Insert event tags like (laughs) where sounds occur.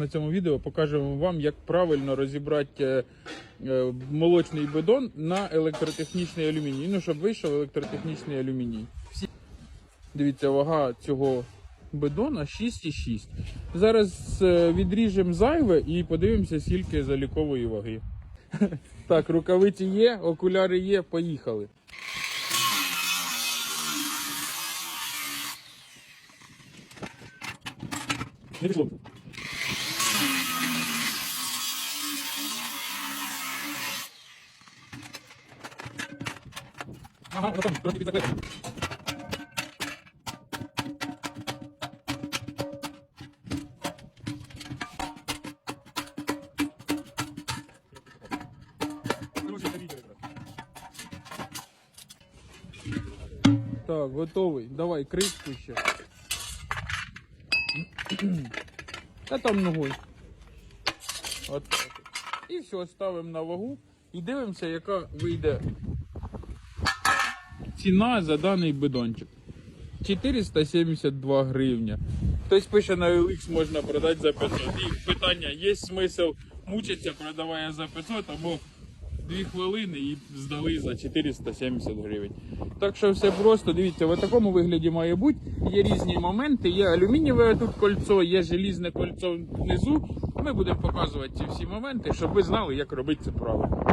На цьому відео покажемо вам, як правильно розібрати е, е, молочний бидон на електротехнічний алюміній. Ну, щоб вийшов електротехнічний алюміній. Всі... Дивіться, вага цього бидона 6,6. Зараз е, відріжемо зайве і подивимося, скільки залікової ваги. (laughs) Так, рукавиці є, окуляри є, поїхали. Не Ага, ну там, трохи підзаклеїмо. Так, готовий. Давай, кришку ще. Та там ногой. От. І все, ставимо на вагу і дивимося, яка вийде ціна за даний бидончик. 472 гривня. Хтось пише на OLX можна продати за 500. І питання, є смисл мучитися, продаває за 500 або 2 хвилини і здали за 470 гривень. Так що все просто, дивіться, в такому вигляді має бути. Є різні моменти, є алюмінієве тут кольцо, є желізне кольцо внизу. Ми будемо показувати ці всі моменти, щоб ви знали, як робити це правильно.